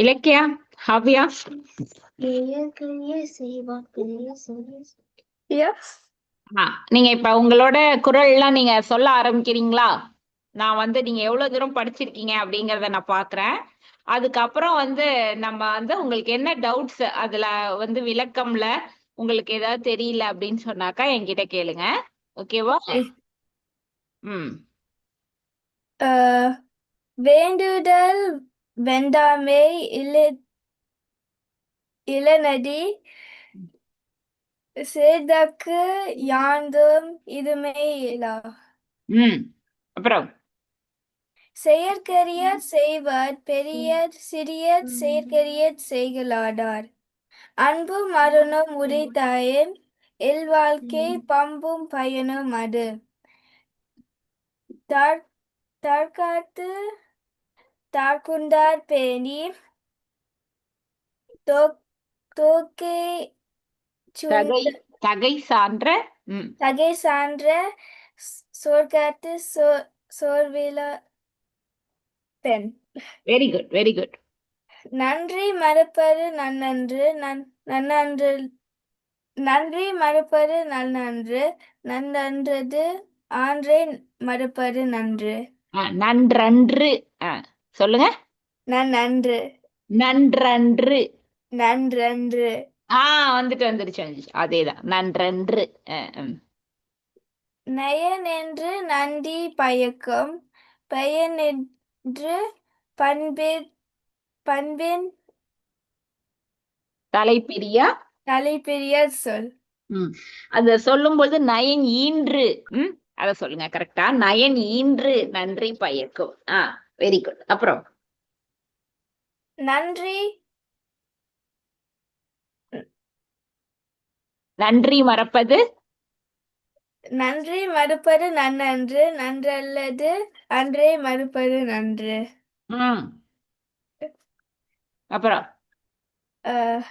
இலக்கியா ஹாவியா? நீங்க இப்ப உங்களோட குரல் எல்லாம் நீங்க சொல்ல ஆரம்பிக்கிறீங்களா? நான் வந்து நீங்க எவ்வளவு தூரம் படிச்சிருக்கீங்க அப்படிங்கறத நான் பாக்குறேன். அதுக்கப்புறம் வந்து நம்ம வந்து உங்களுக்கு என்ன டவுட்ஸ் அதுல வந்து விளக்கம்ல உங்களுக்கு ஏதாவது தெரியல அப்படின்னு சொன்னாக்கா என்கிட்ட கேளுங்க. ஓகேவா. ம். வேண்டுதல் வேண்டாமே இல இளநடி சேதக்கு யாந்தும் இதுமே இல்லா ம் அப்புறம்? செயற்கரிய செய்வர் பெரியர் சிறியர் செயற்கரிய செய்கலாடார் அன்பும் மரணம் உரைத்தாயின் இல்வாழ்க்கை பம்பும் பயனும் அது தற்காத்து தார்குந்தார் பேணி. தோக்கை தகை சான்ற தகை சான்ற சோர்காத்து சோர்வில பெண். வெரி குட் வெரி குட் நன்றி மறப்பது நன்னன்று நன் நன்னன்று நன்றி மறப்பது நன்னன்று நன்னன்றது ஆன்றை மறப்பது நன்று. நன்றன்று சொல்லுங்க. நன்னன்று நன்றன்று. நன்றன்று. ஆ வந்துட்டு வந்துருச்சு வந்துருச்சு. அதேதான். நன்றன்று. நயனென்று நந்தி பயக்கும் பயனென்று பண்பின் பண்பின் தலைப்பிரியா? தலைப்பெரிய சொல். ம். அத சொல்லும்போது நயன் ஈன்று. ம் அத சொல்லுங்க கரெக்டா நயன் ஈன்று நன்றி பயக்கும். ஆ. வெரி குட் அப்புறம்? நன்றி. நன்றி மறப்பது? நன்றி மறுப்பது நன்னன்று நன்றல்லது அன்றே மறுப்பது நன்று. ம். அப்புறம்? அஹ்,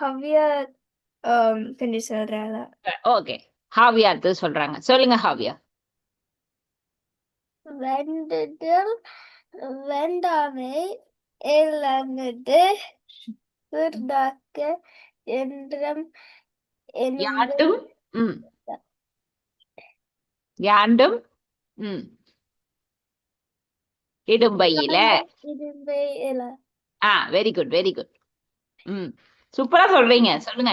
ஹவ்யா ஆம், கொஞ்சம் சொல்றாளா? ஓகே. ஹாவியா அடுத்தது சொல்றாங்க. சொல்லுங்க ஹாவியா. வேண்டுதல் வேண்டாமை இழந்தது விருதாக்க என்றும் யாண்டும்? ம். யாண்டும்? இடும்பையில. இரும்பை இல ஆ வெரி குட் வெரி குட் ம். சூப்பரா சொல்றீங்க சொல்லுங்க.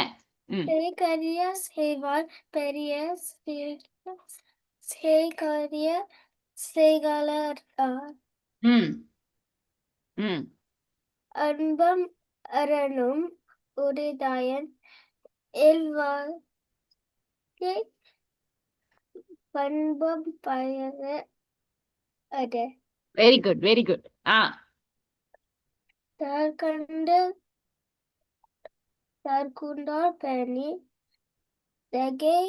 செய்கரிய செய்வார் பெரிய செய்கரிய செய்கலர் ம். ம். அன்பம் அரணும் உரிதாயன் இல்வாழ்க்கை பண்பம் பயன அது வெரி குட் வெரி குட் ஆ. தார்கண்டு தார்குண்டார் பேணி தகை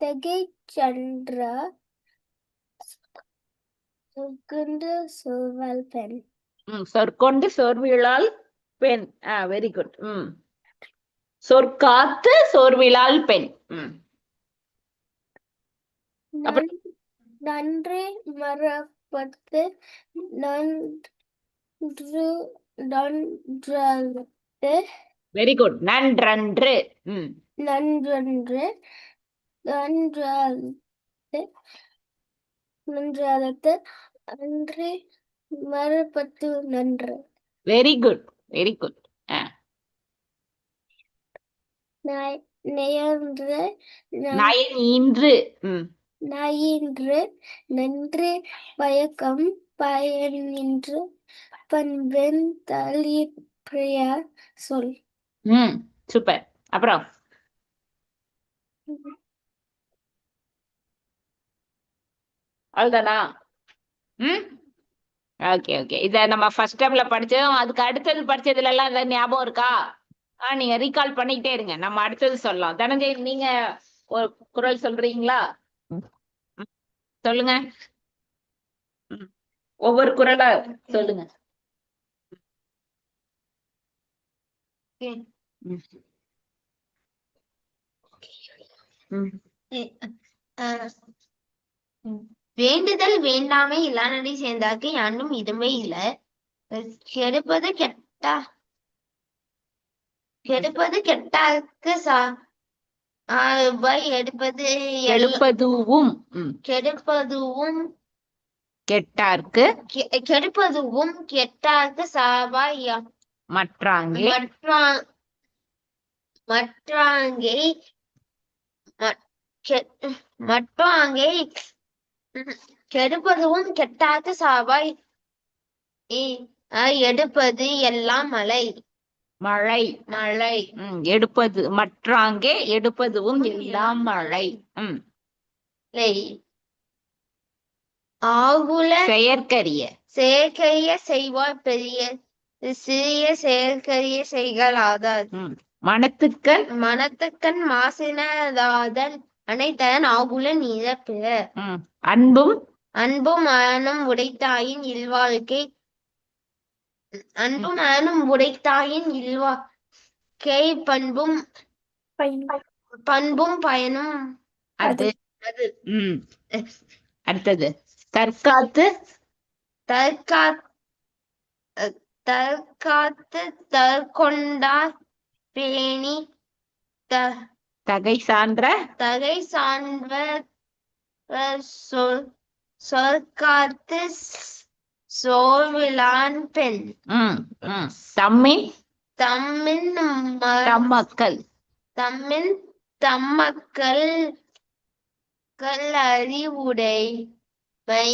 தகை சந்திர சுகுண்டு சுவல் பெண். ம் சொற்கொண்டு சோர்விழால் பெண். ஆ வெரி குட் ம். சொற்காத்து சோர்விழால் பெண். ம். நன்றி மறப்பத்து நன்று நன்றல்லது வெரி குட் நன்றன்று. ம். நன்றன்று நன்றல்லது நன்றல்லது அன்றி மறுபத்து நன்று. வெரி குட் வெரி குட் நெயன்று ந- நயன் ஈன்று ம். நாயின்று நன்று பயக்கம் பயனின்று பண்பெண் தளிப்பிரிய சொல். ம் சூப்பர். அப்புறம்? அவ்வளோதானா ம்? ஓகே ஓகே இத நம்ம ஃபர்ஸ்ட் டைம்ல படிச்சதும் அதுக்கு அடுத்தது படிச்சதுல எல்லாம் ஏதாவது ஞாபகம் இருக்கா? ஆ நீங்க ரீகால் பண்ணிக்கிட்டே இருங்க. நம்ம அடுத்தது சொல்லலாம். தனஞ்சய் நீங்க ஒரு குரல் சொல்றீங்களா. சொல்லுங்க. ஒவ்வொரு குரலா சொல்லுங்க. ம். வேண்டுதல் வேண்டாமை இல்லானடி சேர்ந்தாக்கு யாண்டும் இதுமே இல்ல. கெடுப்பது கெட்டா கெடுப்பது கெட்டாக்கு சா எடுப்பது எழுப்பதுவும் கெடுப்பதுவும் கெட்டார்க்கு கெடுப்பதுவும் கெட்டார்க்கு சாவாய் மற்றாங்கே மற்றா மற்றாங்கே மற்றாங்கே கெடுப்பதுவும் கெட்டார்க்கு சாவாய். எடுப்பது எல்லாம் மழை. மழை. மழை. ம், எடுப்பது மற்றாங்கே எடுப்பதுவும் எல்லாம் மழை. ம். லை. ஆகுல செயற்கரிய. செயற்கரிய செய்வார் பெரிய. சிறிய செயற்கரிய செய்களாதார். ம். மனத்துக்கண். மனத்துக்கண் மாசினதாதல். அனைத்தன் ஆகுல ம். அன்பும்? அன்பும் மனம் உடைத்தாயின் இல்வாழ்க்கை. அன்பும் மனம் உடைத்தாயின் இல்வாழ்க்கை. பண்பும் பண்பும் பயனும். அது அது. ம். அடுத்தது. தற்காத்து? தற்கா தற்காத்து தற்கொண்டார். பேணி த தகை சான்ற? தகை சான்றவர் சொல் சொற்காத்து சோவிலான் பெண். தம்மின்? தம்மின் தம்மக்கள். தம்மின் தம்மக்கள் கள் அறிவுடை மை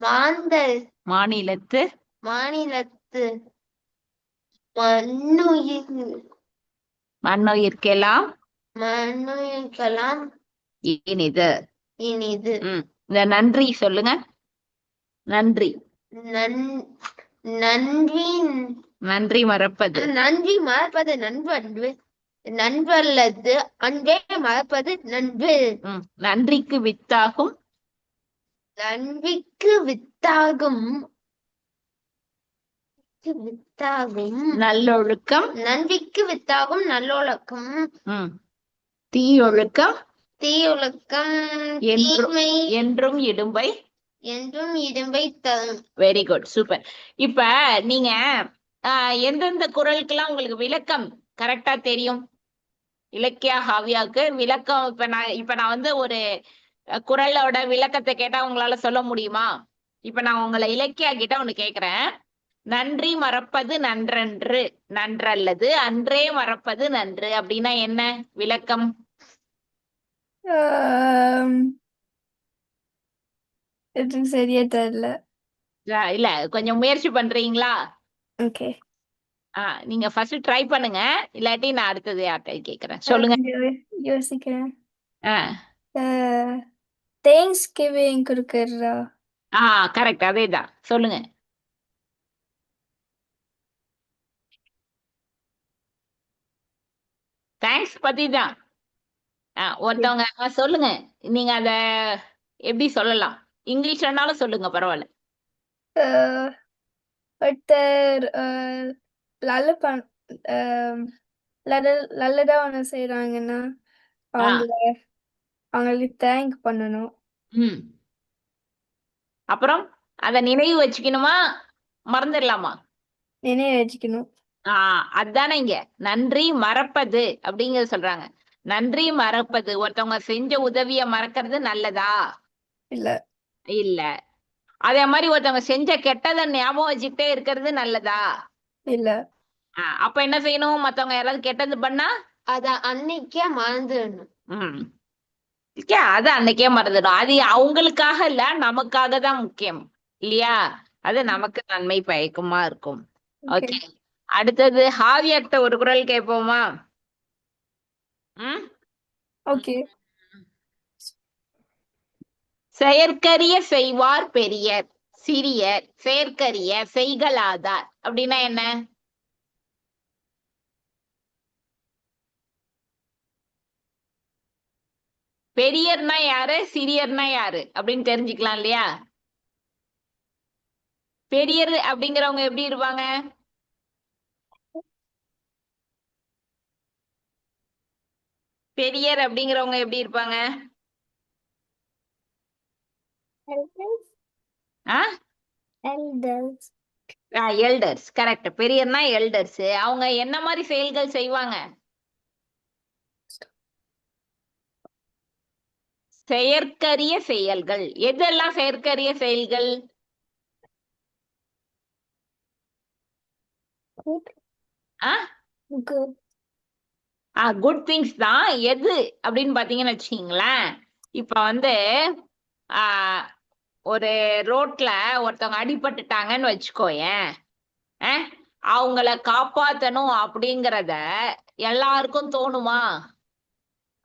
மாந்தர் மாநிலத்து? மாநிலத்து. மண்ணுயிர். மண்ணுயிர்க்கெல்லாம் மண்ணுயிர்களாம் இனிது. இனிது. ம். இந்த நன்றி சொல்லுங்க. நன்றி. நன் நன்றி. நன்றி மறப்பது. நன்றி மறப்பது நண்பு அன்பு நண்பல்லது. அன்பே மறப்பது நண்பு. நன்றிக்கு வித்தாகும். நன்பிக்கு வித்தாகும். வித்தாகும். நல்லொழுக்கம். நன்பிக்கு வித்தாகும் நல்லொழுக்கம். ம் தீயொழுக்கம் தீயொழுக்கம் என்று- தீமை. என்றும் இடும்பை? என்றும் இடும்பை தரும் வெரி குட் சூப்பர் இப்ப நீங்க எந்தெந்த குரலுக்கெல்லாம் உங்களுக்கு விளக்கம் கரெக்டா தெரியும்? இலக்கியா ஹாவியாவுக்கு விளக்கம் இப்ப நான் இப்ப நான் வந்து ஒரு குரலோட விளக்கத்தை கேட்டா உங்களால சொல்ல முடியுமா? இப்ப நான் உங்களை இலக்கியா கிட்ட ஒண்ணு கேக்குறேன். நன்றி மறப்பது நன்றன்று நன்றல்லது அன்றே மறப்பது நன்று. அப்படின்னா என்ன விளக்கம்? சரியா தெரியல. இல்ல கொஞ்சம் முயற்சி பண்றீங்களா? ஓகே. ஆ நீங்க ஃபர்ஸ்ட் ட்ரை பண்ணுங்க. இல்லாட்டி நான் அடுத்தது யார்கிட்ட கேக்குறேன். சொல்லுங்க. யோசிக்கிறேன். ஆ. தேங்க்ஸ் கிவிங் கொடுக்கறா? ஆ கரெக்ட் அதேதான். சொல்லுங்க. தேங்க்ஸ் பத்தி தான் ஒருத்தவங்க சொல்லுங்க. நீங்க அத எப்படி சொல்லலாம்? இங்கிலீஷ்லனாலும் சொல்லுங்க பரவாயில்ல. ஒருத்தர் நல்ல பண் நல்லதா ஒண்ணு செய்றாங்கன்னா அவங்கள அவங்களுக்கு தேங்க் பண்ணணும். ம். அப்புறம் அத நினைவு வச்சுக்கணுமா? மறந்துடலாமா? நினைவு வச்சுக்கணும். ஆ அதானே இங்க. நன்றி மறப்பது அப்படிங்கறது சொல்றாங்க. நன்றி மறப்பது. ஒருத்தவங்க செஞ்ச உதவிய மறக்கிறது நல்லதா? இல்ல. இல்ல. அதே மாதிரி ஒருத்தவங்க செஞ்ச கெட்டதை ஞாபகம் வச்சுக்கிட்டே இருக்கிறது நல்லதா? இல்ல. அப்ப என்ன செய்யணும்? மத்தவங்க யாராவது கெட்டது பண்ணா? அத அன்னைக்கே மறந்துடணும். ம். ஓகே, அது அன்னைக்கே மறந்துடும் அது அவங்களுக்காக இல்ல நமக்காக தான் முக்கியம். இல்லையா? அது நமக்கு நன்மை பயக்குமா இருக்கும். ஓகே. அடுத்தது ஹாவியாட்ட ஒரு குரல் கேட்போமா? ஓகே. செயற்கரிய செய்வார் பெரியர் சிறியர் செயற்கரிய செய்கலாதார் அப்படின்னா என்ன? பெரியர்னா யாரு சிறியர்னா யாரு? அப்படின்னு தெரிஞ்சுக்கலாம் இல்லையா? பெரியர் அப்படிங்கிறவங்க எப்படி இருப்பாங்க? பெரியர் அப்படிங்கிறவங்க எப்படி இருப்பாங்க. எல்டர்ஸ் கரெக்ட் பெரியர்னா எல்டர்ஸ் அவங்க என்ன மாதிரி செயல்கள் செய்வாங்க? செயற்கரிய செயல்கள். எதெல்லாம் செயற்கரிய செயல்கள். ஆ? ஆ குட் திங்ஸ் தான். எது? அப்படின்னு பாத்தீங்கன்னு வச்சுக்கீங்களேன். இப்ப வந்து ஒரு ரோட்ல ஒருத்தவங்க அடிபட்டுட்டாங்கன்னு வச்சுக்கோயேன். ஆ, அவங்கள காப்பாத்தணும் அப்படிங்கறத எல்லாருக்கும் தோணுமா?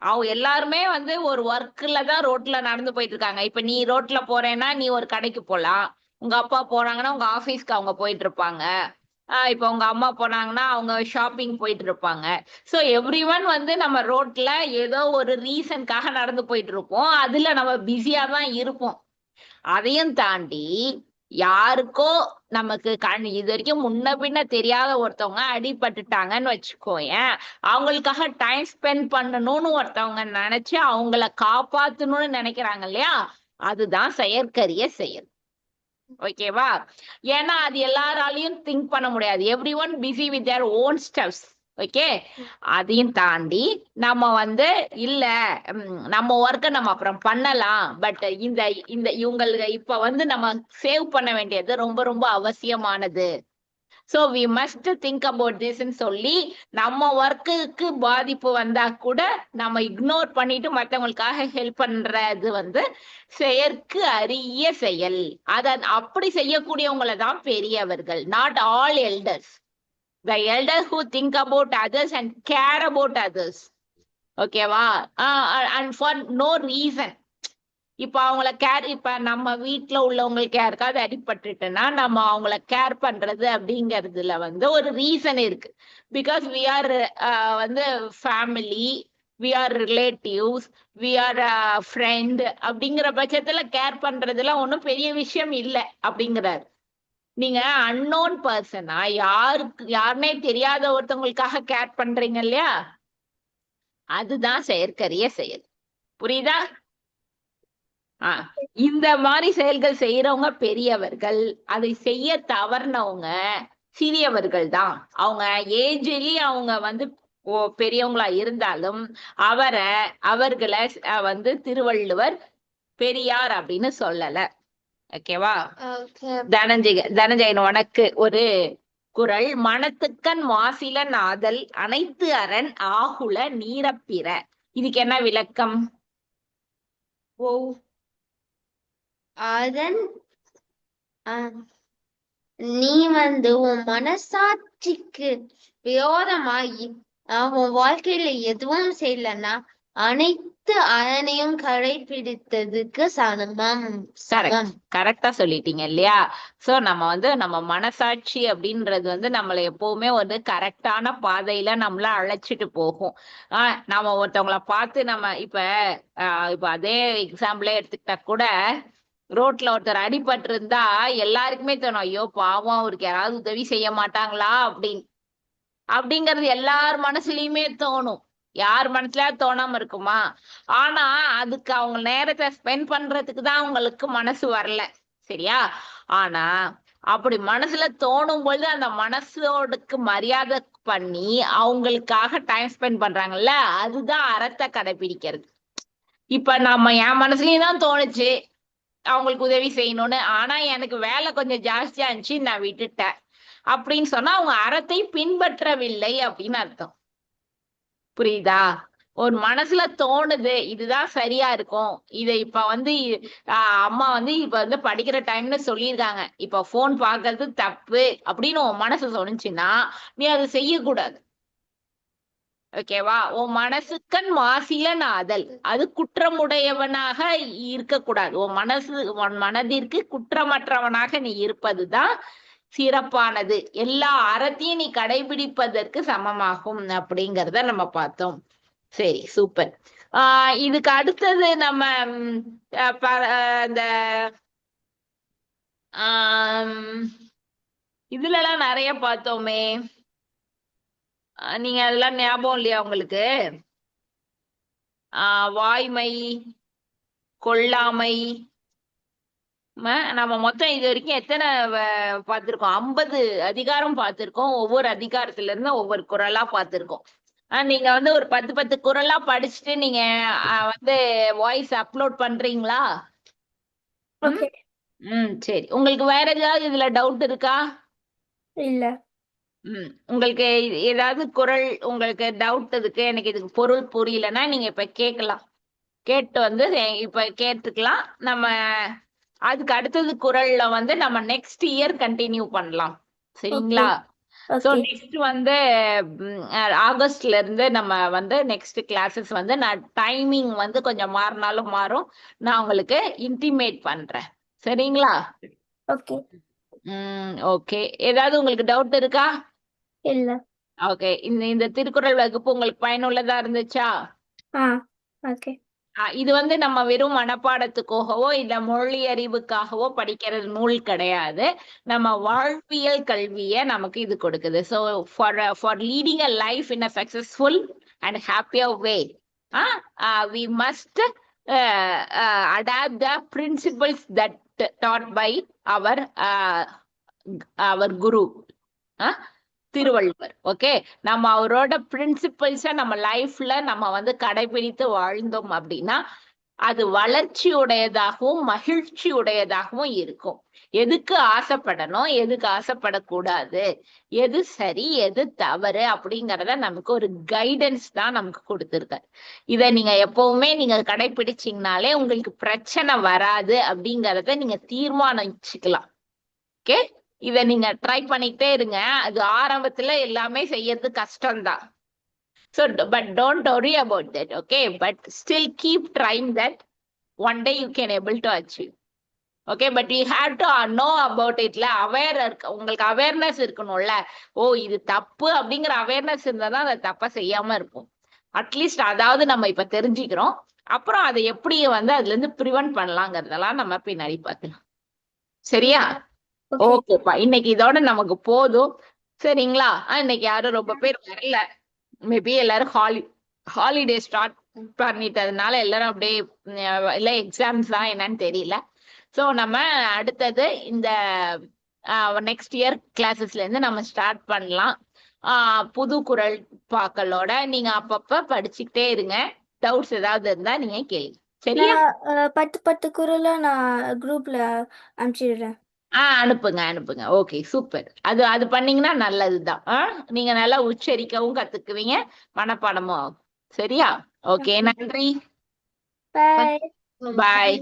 அவங்க எல்லாருமே வந்து ஒரு ஒர்க்ல தான் ரோட்ல நடந்து போயிட்டு இருக்காங்க இப்ப நீ ரோட்ல போறேன்னா நீ ஒரு கடைக்கு போலாம். உங்க அப்பா போறாங்கன்னா உங்க ஆபீஸ்க்கு அவங்க போயிட்டு இருப்பாங்க இப்ப உங்க அம்மா போனாங்கன்னா அவங்க ஷாப்பிங் போயிட்டு இருப்பாங்க சோ எவ்ரி ஒன் வந்து நம்ம ரோட்ல ஏதோ ஒரு ரீசன்காக நடந்து போயிட்டு இருப்போம் அதுல நம்ம பிஸியா தான் இருப்போம். அதையும் தாண்டி யாருக்கோ நமக்கு கண் இது வரைக்கும் முன்ன பின்ன தெரியாத ஒருத்தவங்க அடிபட்டுட்டாங்கன்னு வச்சுக்கோயேன். அவங்களுக்காக டைம் ஸ்பெண்ட் பண்ணணும்னு ஒருத்தவங்க நினைச்சு அவங்கள காப்பாத்தணும்னு நினைக்கிறாங்க இல்லையா? அதுதான் செயற்கரிய செயல். ஓகேவா ஏன்னா அது எல்லாராலையும் திங்க் பண்ண முடியாது. Everyone busy with their own steps okay அதையும் தாண்டி நம்ம வந்து இல்ல நம்ம ஒர்க்கை நம்ம அப்புறம் பண்ணலாம். பட் இந்த இந்த இவங்களுக்கு இப்ப வந்து நம்ம சேவ் பண்ண வேண்டியது ரொம்ப ரொம்ப அவசியமானது. So we must think about திஸ்ன்னு சொல்லி நம்ம ஒர்க்குக்கு பாதிப்பு வந்தா கூட நம்ம இக்னோர் பண்ணிட்டு மற்றவங்களுக்காக ஹெல்ப் பண்றது வந்து செயற்கு அரிய செயல். அத அப்படி செய்யக்கூடியவங்களை தான் பெரியவர்கள் not all elders the elder who think about others and care about others ஓகேவா அண்ட் ஃபார் நோ ரீசன் இப்ப அவங்கள கேர் இப்ப நம்ம வீட்டுல உள்ளவங்களுக்கு யாருக்காவது அடிபட்டுட்டுன்னா நம்ம அவங்கள கேர் பண்றது அப்படிங்கறதுல வந்து ஒரு ரீசன் இருக்கு. பிகாஸ் வி ஆர் வந்து family we are relatives we are friend அப்படிங்கிற பட்சத்துல கேர் பண்றதுல ஒன்றும் பெரிய விஷயம் இல்லை அப்படிங்கிறாரு. நீங்க அன்னோன் பர்சனா யாருக்கு யாருனே தெரியாத ஒருத்தவங்களுக்காக கேர் பண்றீங்க இல்லையா? அதுதான் செயற்கரிய செயல். புரியுதா? இந்த மாதிரி செயல்கள் செய்யறவங்க பெரியவர்கள் அதை செய்ய தவறினவங்க சிறியவர்கள் தான். அவங்க ஏஜ்லி அவங்க வந்து பெரியவங்களா இருந்தாலும் அவரை அவர்களை வந்து திருவள்ளுவர் பெரியார் அப்படின்னு சொல்லல. ஓகேவா. தனஞ்சய தனஞ்சயன் உனக்கு ஒரு குறள் மனத்துக்கண் மாசிலன் ஆதல் அனைத்து அரண் ஆகுல நீரப்பிற. இதுக்கு என்ன விளக்கம்? ஓ அதன் நீ வந்து உன் மனசாட்சிக்கு விரோதமா இ- ஆ, உன் வாழ்க்கையில எதுவும் செய்யலன்னா அனைத்து அறனையும் கடைபிடித்ததுக்கு சமம். சமம். கரெக்டா சொல்லிட்டீங்க இல்லையா? சோ நம்ம வந்து நம்ம மனசாட்சி அப்படின்றது வந்து நம்மள எப்பவுமே ஒரு கரெக்டான பாதையில நம்மள அழைச்சிட்டு போகும். ஆஹ் நாம ஒருத்தவங்கள பார்த்து நம்ம இப்ப இப்ப அதே எக்ஸாம்பிளே எடுத்துக்கிட்டா கூட ரோட்ல ஒருத்தர் அடிபட்டு இருந்தா எல்லாருக்குமே தோணும் ஐயோ பாவம் அவருக்கு யாராவது உதவி செய்ய மாட்டாங்களா அப்படின்னு. அப்படிங்கறது எல்லார் மனசுலயுமே தோணும். யார் மனசுல தோணாம இருக்குமா? ஆனா அதுக்கு அவங்க நேரத்தை ஸ்பெண்ட் பண்றதுக்கு தான் அவங்களுக்கு மனசு வரல. சரியா? ஆனா அப்படி மனசுல தோணும் பொழுது அந்த மனசோடுக்கு மரியாதை பண்ணி அவங்களுக்காக டைம் ஸ்பெண்ட் பண்றாங்கல்ல அதுதான் அறத்தை கடைபிடிக்கிறது. இப்ப நம்ம என் மனசுலயும் தான் தோணுச்சு. அவங்களுக்கு உதவி செய்யணும்னு. ஆனா எனக்கு வேலை கொஞ்சம் ஜாஸ்தியா இருந்துச்சு நான் விட்டுட்டேன். அப்படின்னு சொன்னா அவங்க அறத்தை பின்பற்றவில்லை அப்படின்னு அர்த்தம். புரியுதா? ஒரு மனசுல தோணுது இதுதான் சரியா இருக்கும். இதை இப்ப வந்து அம்மா வந்து இப்ப வந்து படிக்கிற டைம்னு சொல்லியிருக்காங்க. இப்ப போன் பாக்குறது தப்பு அப்படின்னு உன் மனசு சொன்னுச்சுன்னா நீ அதை செய்யக்கூடாது. ஓகேவா உன் மனசுக்கன் மாசில நாதல். அது குற்றமுடையவனாக இருக்கக்கூடாது. உன் மனசு உன் மனதிற்கு குற்றமற்றவனாக நீ இருப்பதுதான் சிறப்பானது. எல்லா அறத்தையும் நீ கடைபிடிப்பதற்கு சமமாகும் அப்படிங்கிறத நம்ம பார்த்தோம். சரி சூப்பர் ஆஹ் இதுக்கு அடுத்தது நம்ம அஹ் இந்த இதுல எல்லாம் நிறைய பார்த்தோமே. நீங்க அதெல்லாம் ஞாபகம் இல்லையா உங்களுக்கு? வாய்மை கொல்லாமை ம- நம்ம மொத்தம் இது வரைக்கும் எத்தனை பார்த்திருக்கோம்? ஐம்பது அதிகாரம் பார்த்திருக்கோம். ஒவ்வொரு அதிகாரத்துல இருந்து ஒவ்வொரு குறளா பார்த்திருக்கோம். நீங்க வந்து ஒரு பத்து பத்து குறளா படிச்சுட்டு நீங்க வந்து வாய்ஸ் அப்லோட் பண்றீங்களா? ம் சரி. உங்களுக்கு வேற ஏதாவது இதுல டவுட் இருக்கா? இல்ல. உங்களுக்கு ஏதாவது குறள் உங்களுக்கு டவுட் இருக்கு எனக்கு இதுக்கு பொருள் புரியலன்னா நீங்க இப்ப கேட்கலாம். கேட்டு வந்து இப்ப கேட்டுக்கலாம். நம்ம அதுக்கு அடுத்தது குறள்ல வந்து நம்ம நெக்ஸ்ட் இயர் கண்டினியூ பண்ணலாம். சரிங்களா? So okay. நெக்ஸ்ட் வந்து ஆகஸ்ட்ல இருந்து நம்ம வந்து நெக்ஸ்ட் கிளாஸஸ் வந்து நான் டைமிங் வந்து கொஞ்சம் மாறினாலும் மாறும். நான் உங்களுக்கு இன்டிமேட் பண்றேன். சரிங்களா? ஓகே. ஓகே. ஏதாவது உங்களுக்கு டவுட் இருக்கா? இல்ல. ஓகே இந்த இந்த திருக்குறள் வகுப்பு உங்களுக்கு பயனுள்ளதா இருந்துச்சா? ஆ ஓகே. ஆ, இது வந்து நம்ம வெறும் மனப்பாடத்துக்காகவோ இல்ல மொழி அறிவுக்காகவோ படிக்கிற நூல் கிடையாது. நம்ம வாழ்வியல் கல்வியை நமக்கு இது கொடுக்குது. So for for leading a life in a successful and happier way we must adapt the principles that taught by our our guru Thiruvalluvar okay நம்ம அவரோட பிரின்சிபல்ஸ நம்ம லைஃப்ல நம்ம வந்து கடைபிடித்து வாழ்ந்தோம் அப்படின்னா அது வளர்ச்சி உடையதாகவும் மகிழ்ச்சி உடையதாகவும் இருக்கும். எதுக்கு ஆசைப்படணும்? எதுக்கு ஆசைப்படக்கூடாது? எது சரி எது தவறு அப்படிங்கறத நமக்கு ஒரு கைடன்ஸ் தான் நமக்கு கொடுத்துருக்காரு. இத நீங்க எப்பவுமே நீங்க கடைபிடிச்சீங்கனாலே உங்களுக்கு பிரச்சனை வராது அப்படிங்கறத நீங்க தீர்மானிச்சுக்கலாம். ஓகே இத நீங்க ட்ரை பண்ணிக்கிட்டே இருங்க. அது ஆரம்பத்துல எல்லாமே செய்யறது கஷ்டம்தான். So but don't worry about that okay but still keep trying that one day you can able to achieve okay but you have to know about இட்ல aware இருக்க உங்களுக்கு அவேர்னஸ் இருக்கணும்ல. ஓ இது தப்பு அப்படிங்கிற அவேர்னஸ் இருந்தா தான் அதை தப்பா செய்யாம இருப்போம். அட்லீஸ்ட் அதாவது நம்ம இப்ப தெரிஞ்சுக்கிறோம். அப்புறம் அதை எப்படி வந்து அதுல இருந்து ப்ரிவென்ட் பண்ணலாங்கிறதெல்லாம் நம்ம பின்னாடி பார்க்கலாம் சரியா? ஓகேப்பா இன்னைக்கு இதோட நமக்கு போதும். சரிங்களா? இன்னைக்கு யாரும் ரொம்ப பேர் வரல. மேபி எல்லாரும் ஹாலி ஹாலிடே ஸ்டார்ட் பண்ணிட்டதுனால எல்லாரும் அப்படியே இல்ல எக்ஸாம்ஸ் தான் என்னன்னு தெரியல. சோ நம்ம அடுத்தது இந்த நெக்ஸ்ட் இயர் கிளாஸஸ்ல இருந்து நம்ம ஸ்டார்ட் பண்ணலாம். புது குரல் பாக்களோட நீங்க அப்பப்ப படிச்சுக்கிட்டே இருங்க. டவுட்ஸ் ஏதாவது இருந்தா நீங்க கேளுங்க. சரியா? பத்து பத்து குரலா நான் குரூப்ல அனுப்பிச்சிடுறேன். ஆ அனுப்புங்க அனுப்புங்க. Okay super. அது அது பண்ணீங்கன்னா நல்லதுதான். ஆ நீங்க நல்லா உச்சரிக்கவும் கத்துக்குவீங்க. மனப்பாடமும் ஆகும். சரியா? ஓகே நன்றி. பாய்